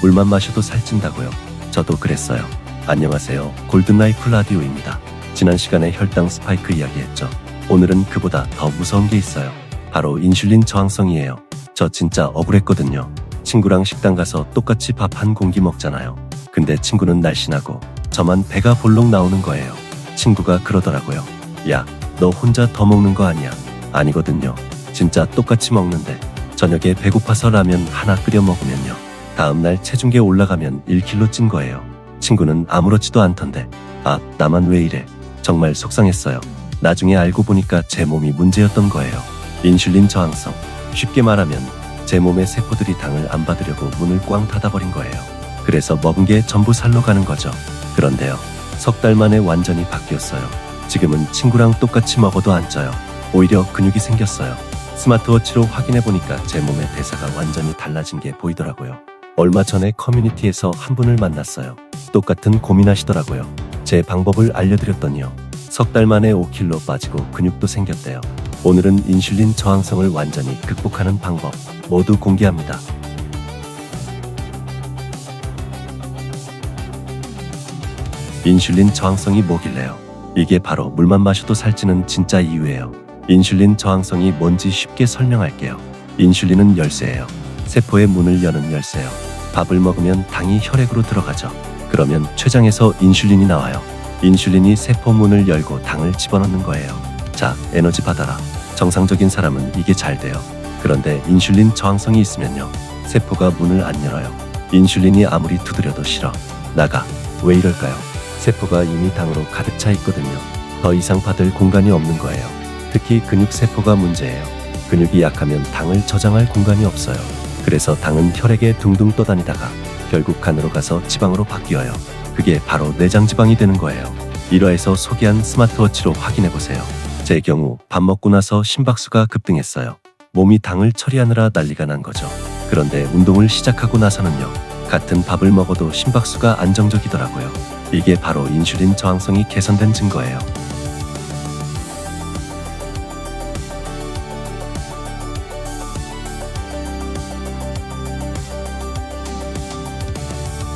물만 마셔도 살찐다고요. 저도 그랬어요. 안녕하세요. 골든라이프 라디오입니다. 지난 시간에 혈당 스파이크 이야기했죠. 오늘은 그보다 더 무서운 게 있어요. 바로 인슐린 저항성이에요. 저 진짜 억울했거든요. 친구랑 식당 가서 똑같이 밥 한 공기 먹잖아요. 근데 친구는 날씬하고 저만 배가 볼록 나오는 거예요. 친구가 그러더라고요. 야, 너 혼자 더 먹는 거 아니야? 아니거든요. 진짜 똑같이 먹는데 저녁에 배고파서 라면 하나 끓여 먹으면요. 다음날 체중계 올라가면 1kg 찐 거예요. 친구는 아무렇지도 않던데. 아, 나만 왜 이래? 정말 속상했어요. 나중에 알고 보니까 제 몸이 문제였던 거예요. 인슐린 저항성. 쉽게 말하면 제 몸의 세포들이 당을 안 받으려고 문을 꽝 닫아버린 거예요. 그래서 먹은 게 전부 살로 가는 거죠. 그런데요. 석 달 만에 완전히 바뀌었어요. 지금은 친구랑 똑같이 먹어도 안 쪄요. 오히려 근육이 생겼어요. 스마트워치로 확인해 보니까 제 몸의 대사가 완전히 달라진 게 보이더라고요. 얼마 전에 커뮤니티에서 한 분을 만났어요. 똑같은 고민하시더라고요. 제 방법을 알려드렸더니요. 석 달 만에 5kg 빠지고 근육도 생겼대요. 오늘은 인슐린 저항성을 완전히 극복하는 방법 모두 공개합니다. 인슐린 저항성이 뭐길래요? 이게 바로 물만 마셔도 살찌는 진짜 이유예요. 인슐린 저항성이 뭔지 쉽게 설명할게요. 인슐린은 열쇠예요. 세포의 문을 여는 열쇠요. 밥을 먹으면 당이 혈액으로 들어가죠. 그러면 췌장에서 인슐린이 나와요. 인슐린이 세포 문을 열고 당을 집어넣는 거예요. 자, 에너지 받아라. 정상적인 사람은 이게 잘 돼요. 그런데 인슐린 저항성이 있으면요. 세포가 문을 안 열어요. 인슐린이 아무리 두드려도 싫어. 나가. 왜 이럴까요? 세포가 이미 당으로 가득 차 있거든요. 더 이상 받을 공간이 없는 거예요. 특히 근육 세포가 문제예요. 근육이 약하면 당을 저장할 공간이 없어요. 그래서 당은 혈액에 둥둥 떠다니다가 결국 간으로 가서 지방으로 바뀌어요. 그게 바로 내장 지방이 되는 거예요. 일화에서 소개한 스마트워치로 확인해 보세요. 제 경우 밥 먹고 나서 심박수가 급등했어요. 몸이 당을 처리하느라 난리가 난 거죠. 그런데 운동을 시작하고 나서는요. 같은 밥을 먹어도 심박수가 안정적이더라고요. 이게 바로 인슐린 저항성이 개선된 증거예요.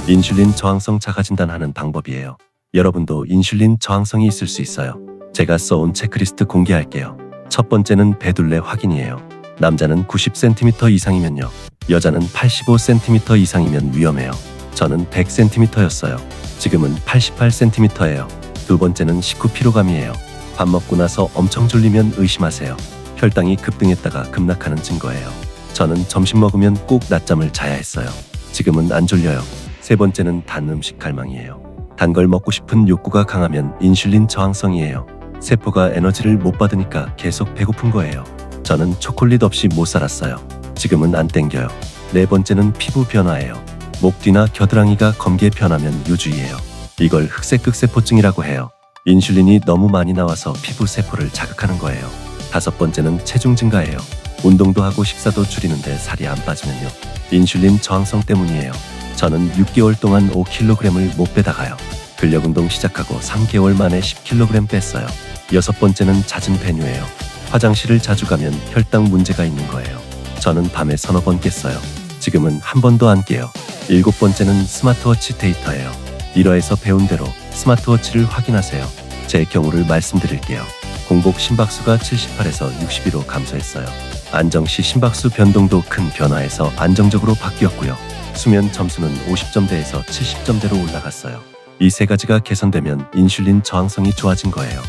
인슐린 저항성 자가 진단하는 방법이에요. 여러분도 인슐린 저항성이 있을 수 있어요. 제가 써온 체크리스트 공개할게요. 첫 번째는 배둘레 확인이에요. 남자는 90cm 이상이면요. 여자는 85cm 이상이면 위험해요. 저는 100cm였어요. 지금은 88cm예요. 두 번째는 식후 피로감이에요. 밥 먹고 나서 엄청 졸리면 의심하세요. 혈당이 급등했다가 급락하는 증거예요. 저는 점심 먹으면 꼭 낮잠을 자야 했어요. 지금은 안 졸려요. 세 번째는 단 음식 갈망이에요. 단 걸 먹고 싶은 욕구가 강하면 인슐린 저항성이에요. 세포가 에너지를 못 받으니까 계속 배고픈 거예요. 저는 초콜릿 없이 못 살았어요. 지금은 안 땡겨요. 네 번째는 피부 변화예요. 목 뒤나 겨드랑이가 검게 변하면 요주이에요. 이걸 흑색극세포증이라고 해요. 인슐린이 너무 많이 나와서 피부 세포를 자극하는 거예요. 다섯 번째는 체중 증가예요. 운동도 하고 식사도 줄이는데 살이 안 빠지면요. 인슐린 저항성 때문이에요. 저는 6개월 동안 5kg을 못 빼다가요. 근력 운동 시작하고 3개월 만에 10kg 뺐어요. 여섯 번째는 잦은 배뇨예요. 화장실을 자주 가면 혈당 문제가 있는 거예요. 저는 밤에 서너 번 깼어요. 지금은 한 번도 안 깨요. 일곱 번째는 스마트워치 데이터예요. 1화에서 배운 대로 스마트워치를 확인하세요. 제 경우를 말씀드릴게요. 공복 심박수가 78에서 62로 감소했어요. 안정 시 심박수 변동도 큰 변화에서 안정적으로 바뀌었고요. 수면 점수는 50점대에서 70점대로 올라갔어요. 이 세 가지가 개선되면 인슐린 저항성이 좋아진 거예요.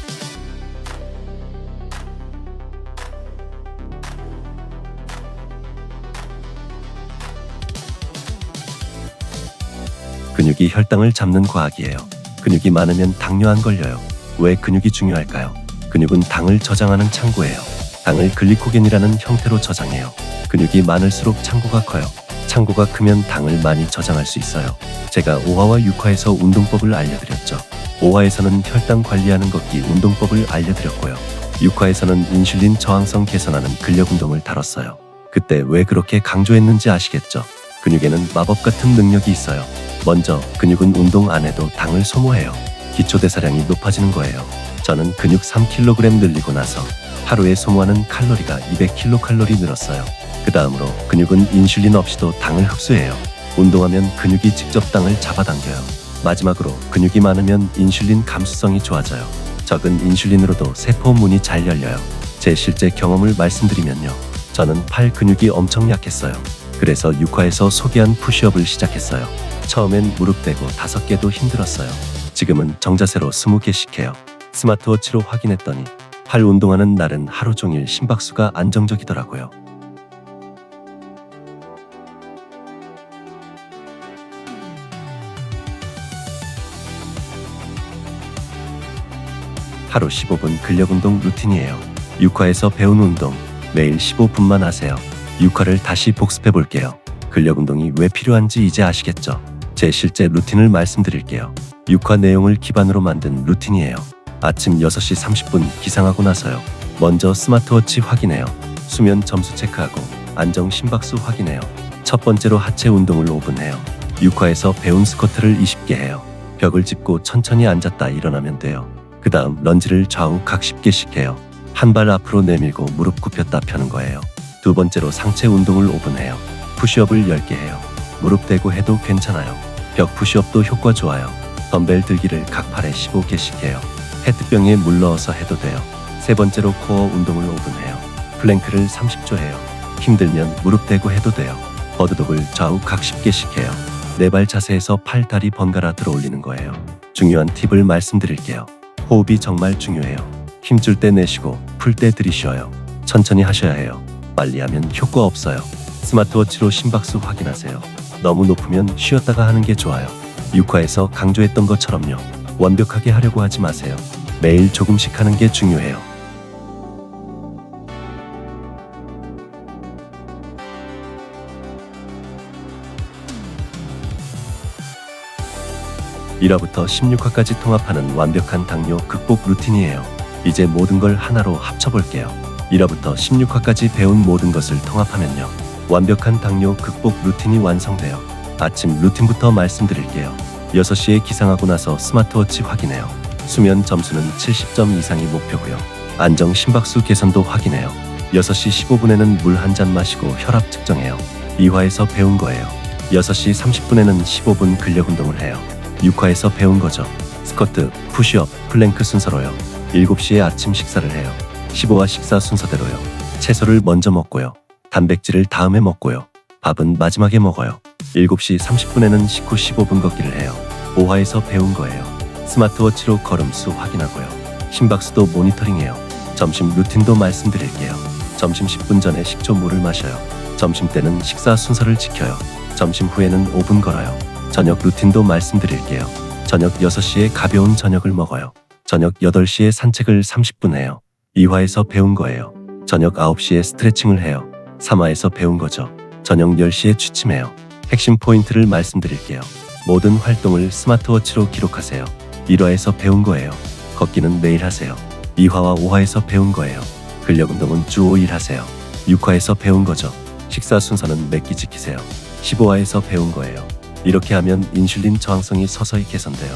근육이 혈당을 잡는 과학이에요. 근육이 많으면 당뇨 안 걸려요. 왜 근육이 중요할까요? 근육은 당을 저장하는 창고예요. 당을 글리코겐이라는 형태로 저장해요. 근육이 많을수록 창고가 커요. 창고가 크면 당을 많이 저장할 수 있어요. 제가 5화와 6화에서 운동법을 알려드렸죠. 5화에서는 혈당 관리하는 걷기 운동법을 알려드렸고요. 6화에서는 인슐린 저항성 개선하는 근력 운동을 다뤘어요. 그때 왜 그렇게 강조했는지 아시겠죠? 근육에는 마법 같은 능력이 있어요. 먼저 근육은 운동 안 해도 당을 소모해요. 기초 대사량이 높아지는 거예요. 저는 근육 3kg 늘리고 나서 하루에 소모하는 칼로리가 200kcal 늘었어요. 그 다음으로 근육은 인슐린 없이도 당을 흡수해요. 운동하면 근육이 직접 땅을 잡아당겨요. 마지막으로 근육이 많으면 인슐린 감수성이 좋아져요. 적은 인슐린으로도 세포 문이 잘 열려요. 제 실제 경험을 말씀드리면요. 저는 팔 근육이 엄청 약했어요. 그래서 육화에서 소개한 푸시업을 시작했어요. 처음엔 무릎 대고 다섯 개도 힘들었어요. 지금은 정자세로 스무 개씩 해요. 스마트워치로 확인했더니 팔 운동하는 날은 하루 종일 심박수가 안정적이더라고요. 하루 15분 근력 운동 루틴이에요. 육화에서 배운 운동 매일 15분만 하세요. 육화를 다시 복습해 볼게요. 근력 운동이 왜 필요한지 이제 아시겠죠? 제 실제 루틴을 말씀드릴게요. 육화 내용을 기반으로 만든 루틴이에요. 아침 6시 30분 기상하고 나서요. 먼저 스마트워치 확인해요. 수면 점수 체크하고 안정 심박수 확인해요. 첫 번째로 하체 운동을 5분 해요. 육화에서 배운 스쿼트를 20개 해요. 벽을 짚고 천천히 앉았다 일어나면 돼요. 그 다음 런지를 좌우 각 10개씩 해요. 한 발 앞으로 내밀고 무릎 굽혔다 펴는 거예요. 두 번째로 상체 운동을 5분 해요. 푸시업을 10개 해요. 무릎 대고 해도 괜찮아요. 벽 푸시업도 효과 좋아요. 덤벨 들기를 각 팔에 15개씩 해요. 페트병에 물 넣어서 해도 돼요. 세 번째로 코어 운동을 5분 해요. 플랭크를 30초 해요. 힘들면 무릎 대고 해도 돼요. 버드독을 좌우 각 10개씩 해요. 네 발 자세에서 팔, 다리 번갈아 들어 올리는 거예요. 중요한 팁을 말씀드릴게요. 호흡이 정말 중요해요. 힘줄 때 내쉬고 풀 때 들이쉬어요. 천천히 하셔야 해요. 빨리 하면 효과 없어요. 스마트워치로 심박수 확인하세요. 너무 높으면 쉬었다가 하는 게 좋아요. 육화에서 강조했던 것처럼요. 완벽하게 하려고 하지 마세요. 매일 조금씩 하는 게 중요해요. 일화부터 16화까지 통합하는 완벽한 당뇨 극복 루틴이에요. 이제 모든 걸 하나로 합쳐볼게요. 1화부터 16화까지 배운 모든 것을 통합하면요. 완벽한 당뇨 극복 루틴이 완성돼요. 아침 루틴부터 말씀드릴게요. 6시에 기상하고 나서 스마트워치 확인해요. 수면 점수는 70점 이상이 목표고요. 안정 심박수 개선도 확인해요. 6시 15분에는 물 한 잔 마시고 혈압 측정해요. 2화에서 배운 거예요. 6시 30분에는 15분 근력 운동을 해요. 6화에서 배운 거죠. 스쿼트, 푸시업, 플랭크 순서로요. 7시에 아침 식사를 해요. 15화 식사 순서대로요. 채소를 먼저 먹고요. 단백질을 다음에 먹고요. 밥은 마지막에 먹어요. 7시 30분에는 식후 15분 걷기를 해요. 5화에서 배운 거예요. 스마트워치로 걸음수 확인하고요. 심박수도 모니터링해요. 점심 루틴도 말씀드릴게요. 점심 10분 전에 식초 물을 마셔요. 점심 때는 식사 순서를 지켜요. 점심 후에는 5분 걸어요. 저녁 루틴도 말씀드릴게요. 저녁 6시에 가벼운 저녁을 먹어요. 저녁 8시에 산책을 30분 해요. 2화에서 배운 거예요. 저녁 9시에 스트레칭을 해요. 3화에서 배운 거죠. 저녁 10시에 취침해요. 핵심 포인트를 말씀드릴게요. 모든 활동을 스마트워치로 기록하세요. 1화에서 배운 거예요. 걷기는 매일 하세요. 2화와 5화에서 배운 거예요. 근력 운동은 주 5일 하세요. 6화에서 배운 거죠. 식사 순서는 몇 끼 지키세요. 15화에서 배운 거예요. 이렇게 하면 인슐린 저항성이 서서히 개선돼요.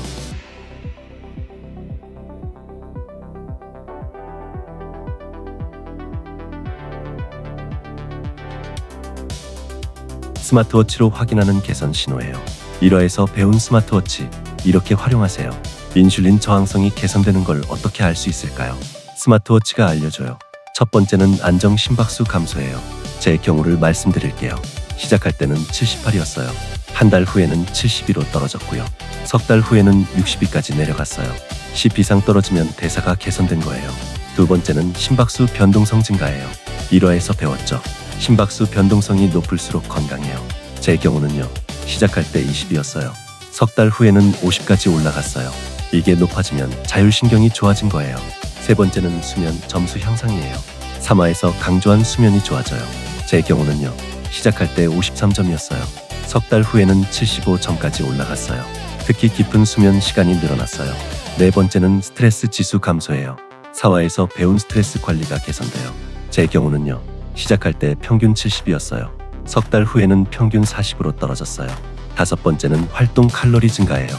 스마트워치로 확인하는 개선 신호예요. 1화에서 배운 스마트워치 이렇게 활용하세요. 인슐린 저항성이 개선되는 걸 어떻게 알 수 있을까요? 스마트워치가 알려줘요. 첫 번째는 안정 심박수 감소예요. 제 경우를 말씀드릴게요. 시작할 때는 78이었어요. 한 달 후에는 72로 떨어졌고요. 석 달 후에는 62까지 내려갔어요. 10 이상 떨어지면 대사가 개선된 거예요. 두 번째는 심박수 변동성 증가예요. 1화에서 배웠죠. 심박수 변동성이 높을수록 건강해요. 제 경우는요. 시작할 때 20이었어요. 석 달 후에는 50까지 올라갔어요. 이게 높아지면 자율신경이 좋아진 거예요. 세 번째는 수면 점수 향상이에요. 3화에서 강조한 수면이 좋아져요. 제 경우는요. 시작할 때 53점이었어요. 석 달 후에는 75점까지 올라갔어요. 특히 깊은 수면 시간이 늘어났어요. 네 번째는 스트레스 지수 감소예요. 4화에서 배운 스트레스 관리가 개선돼요. 제 경우는요. 시작할 때 평균 70이었어요. 석 달 후에는 평균 40으로 떨어졌어요. 다섯 번째는 활동 칼로리 증가예요.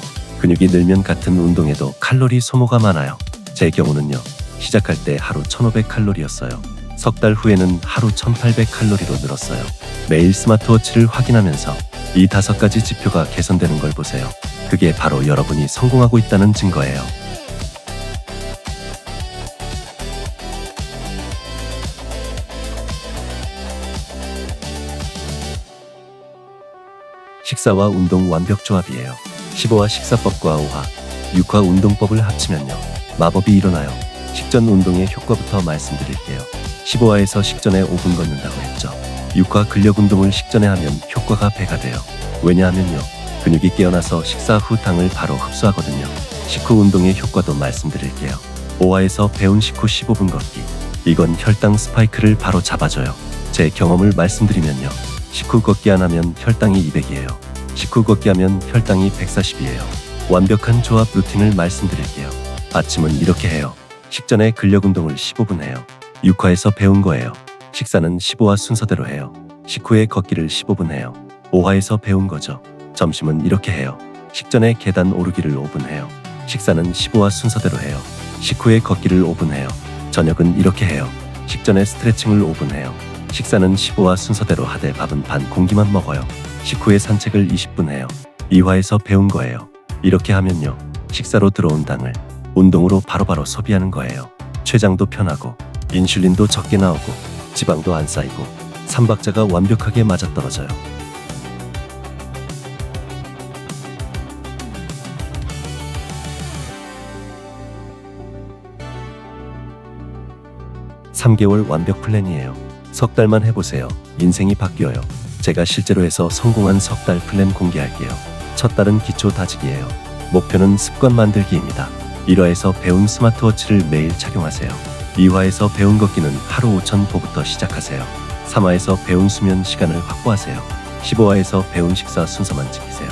근육이 늘면 같은 운동에도 칼로리 소모가 많아요. 제 경우는요. 시작할 때 하루 1500칼로리였어요. 석 달 후에는 하루 1800칼로리로 늘었어요. 매일 스마트워치를 확인하면서 이 다섯 가지 지표가 개선되는 걸 보세요. 그게 바로 여러분이 성공하고 있다는 증거예요. 식사와 운동 완벽 조합이에요. 15화 식사법과 5화 6화 운동법을 합치면요. 마법이 일어나요. 식전 운동의 효과부터 말씀드릴게요. 15화에서 식전에 5분 걷는다고 했죠. 6화 근력 운동을 식전에 하면 효과가 배가 돼요. 왜냐하면요. 근육이 깨어나서 식사 후 당을 바로 흡수하거든요. 식후 운동의 효과도 말씀드릴게요. 5화에서 배운 식후 15분 걷기. 이건 혈당 스파이크를 바로 잡아줘요. 제 경험을 말씀드리면요. 식후 걷기 안 하면 혈당이 200이에요. 식후 걷기 하면 혈당이 140이에요. 완벽한 조합 루틴을 말씀드릴게요. 아침은 이렇게 해요. 식전에 근력 운동을 15분 해요. 6화에서 배운 거예요. 식사는 15화 순서대로 해요. 식후에 걷기를 15분 해요. 5화에서 배운 거죠. 점심은 이렇게 해요. 식전에 계단 오르기를 5분 해요. 식사는 15화 순서대로 해요. 식후에 걷기를 5분 해요. 저녁은 이렇게 해요. 식전에 스트레칭을 5분 해요. 식사는 15화 순서대로 하되 밥은 반 공기만 먹어요. 식후에 산책을 20분 해요. 2화에서 배운 거예요. 이렇게 하면요. 식사로 들어온 당을 운동으로 바로바로 소비하는 거예요. 췌장도 편하고 인슐린도 적게 나오고 지방도 안 쌓이고 삼박자가 완벽하게 맞아떨어져요. 삼개월 완벽 플랜이에요. 석 달만 해보세요. 인생이 바뀌어요. 제가 실제로 해서 성공한 석 달 플랜 공개할게요. 첫 달은 기초 다지기예요. 목표는 습관 만들기입니다. 1화에서 배운 스마트워치를 매일 착용하세요. 2화에서 배운 걷기는 하루 5천 보부터 시작하세요. 3화에서 배운 수면 시간을 확보하세요. 15화에서 배운 식사 순서만 지키세요.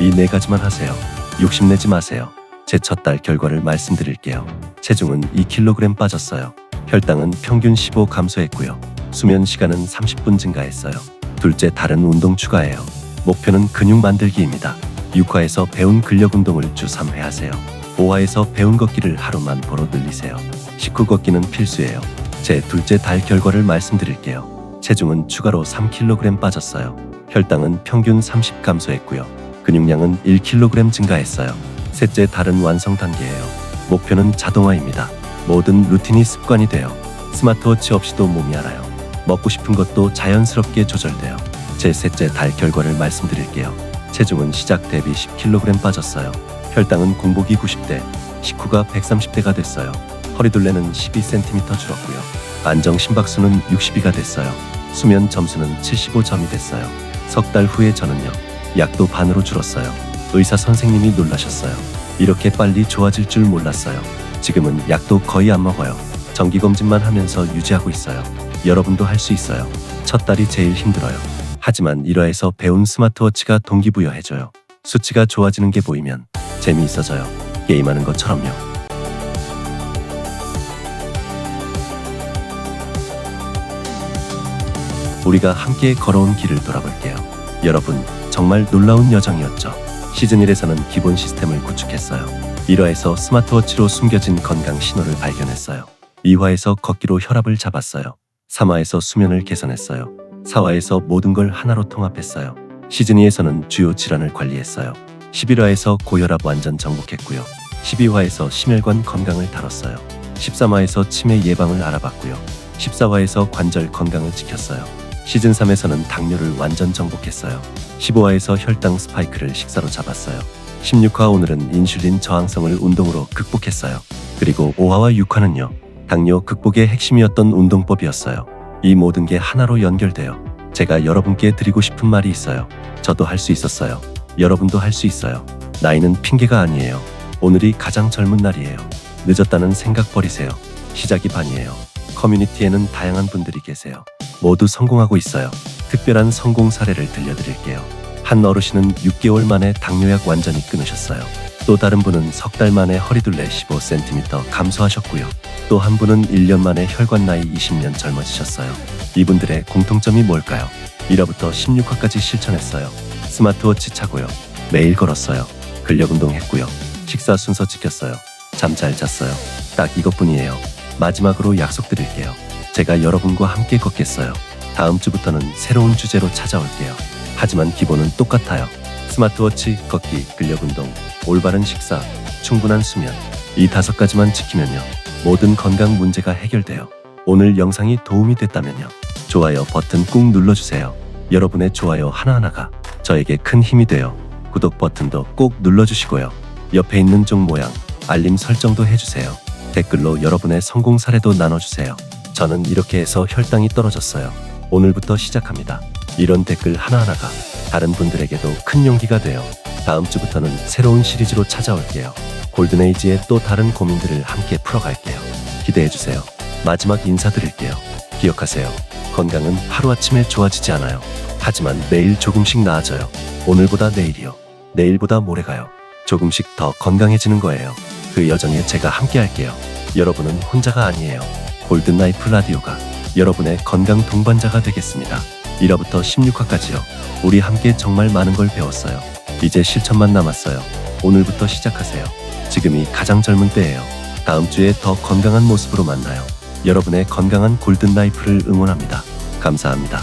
이 네 가지만 하세요. 욕심내지 마세요. 제 첫 달 결과를 말씀드릴게요. 체중은 2kg 빠졌어요. 혈당은 평균 15 감소했고요. 수면 시간은 30분 증가했어요. 둘째 달은 운동 추가예요. 목표는 근육 만들기입니다. 6화에서 배운 근력 운동을 주 3회 하세요. 5화에서 배운 걷기를 하루만 보러 늘리세요. 식후 걷기는 필수예요. 제 둘째 달 결과를 말씀드릴게요. 체중은 추가로 3kg 빠졌어요. 혈당은 평균 30 감소했고요. 근육량은 1kg 증가했어요. 셋째 달은 완성 단계예요. 목표는 자동화입니다. 모든 루틴이 습관이 돼요. 스마트워치 없이도 몸이 알아요. 먹고 싶은 것도 자연스럽게 조절돼요. 제 셋째 달 결과를 말씀드릴게요. 체중은 시작 대비 10kg 빠졌어요. 혈당은 공복이 90대, 식후가 130대가 됐어요. 허리둘레는 12cm 줄었고요. 안정 심박수는 62가 됐어요. 수면 점수는 75점이 됐어요. 석 달 후에 저는요. 약도 반으로 줄었어요. 의사 선생님이 놀라셨어요. 이렇게 빨리 좋아질 줄 몰랐어요. 지금은 약도 거의 안 먹어요. 정기검진만 하면서 유지하고 있어요. 여러분도 할 수 있어요. 첫 달이 제일 힘들어요. 하지만 1화에서 배운 스마트워치가 동기부여해줘요. 수치가 좋아지는 게 보이면 재미있어져요. 게임하는 것처럼요. 우리가 함께 걸어온 길을 돌아볼게요. 여러분, 정말 놀라운 여정이었죠. 시즌 1에서는 기본 시스템을 구축했어요. 1화에서 스마트워치로 숨겨진 건강 신호를 발견했어요. 2화에서 걷기로 혈압을 잡았어요. 3화에서 수면을 개선했어요. 4화에서 모든 걸 하나로 통합했어요. 시즌 2에서는 주요 질환을 관리했어요. 11화에서 고혈압 완전 정복했고요. 12화에서 심혈관 건강을 다뤘어요. 13화에서 치매 예방을 알아봤고요. 14화에서 관절 건강을 지켰어요. 시즌 3에서는 당뇨를 완전 정복했어요. 15화에서 혈당 스파이크를 식사로 잡았어요. 16화 오늘은 인슐린 저항성을 운동으로 극복했어요. 그리고 5화와 6화는요. 당뇨 극복의 핵심이었던 운동법이었어요. 이 모든 게 하나로 연결돼요. 제가 여러분께 드리고 싶은 말이 있어요. 저도 할 수 있었어요. 여러분도 할 수 있어요. 나이는 핑계가 아니에요. 오늘이 가장 젊은 날이에요. 늦었다는 생각 버리세요. 시작이 반이에요. 커뮤니티에는 다양한 분들이 계세요. 모두 성공하고 있어요. 특별한 성공 사례를 들려드릴게요. 한 어르신은 6개월 만에 당뇨약 완전히 끊으셨어요. 또 다른 분은 석 달 만에 허리둘레 15cm 감소하셨고요. 또 한 분은 1년 만에 혈관 나이 20년 젊어지셨어요. 이분들의 공통점이 뭘까요? 1화부터 16화까지 실천했어요. 스마트워치 차고요. 매일 걸었어요. 근력 운동했고요. 식사 순서 지켰어요. 잠 잘 잤어요. 딱 이것뿐이에요. 마지막으로 약속드릴게요. 제가 여러분과 함께 걷겠어요. 다음 주부터는 새로운 주제로 찾아올게요. 하지만 기본은 똑같아요. 스마트워치, 걷기, 근력 운동, 올바른 식사, 충분한 수면. 이 다섯 가지만 지키면요. 모든 건강 문제가 해결돼요. 오늘 영상이 도움이 됐다면요. 좋아요 버튼 꾹 눌러주세요. 여러분의 좋아요 하나하나가 저에게 큰 힘이 돼요. 구독 버튼도 꼭 눌러주시고요. 옆에 있는 종 모양, 알림 설정도 해주세요. 댓글로 여러분의 성공 사례도 나눠주세요. 저는 이렇게 해서 혈당이 떨어졌어요. 오늘부터 시작합니다. 이런 댓글 하나하나가 다른 분들에게도 큰 용기가 돼요. 다음 주부터는 새로운 시리즈로 찾아올게요. 골든에이지의 또 다른 고민들을 함께 풀어갈게요. 기대해주세요. 마지막 인사드릴게요. 기억하세요. 건강은 하루아침에 좋아지지 않아요. 하지만 매일 조금씩 나아져요. 오늘보다 내일이요. 내일보다 모레가요. 조금씩 더 건강해지는 거예요. 그 여정에 제가 함께 할게요. 여러분은 혼자가 아니에요. 골든라이프 라디오가 여러분의 건강 동반자가 되겠습니다. 1화부터 16화까지요. 우리 함께 정말 많은 걸 배웠어요. 이제 실천만 남았어요. 오늘부터 시작하세요. 지금이 가장 젊은 때예요. 다음 주에 더 건강한 모습으로 만나요. 여러분의 건강한 골든 라이프를 응원합니다. 감사합니다.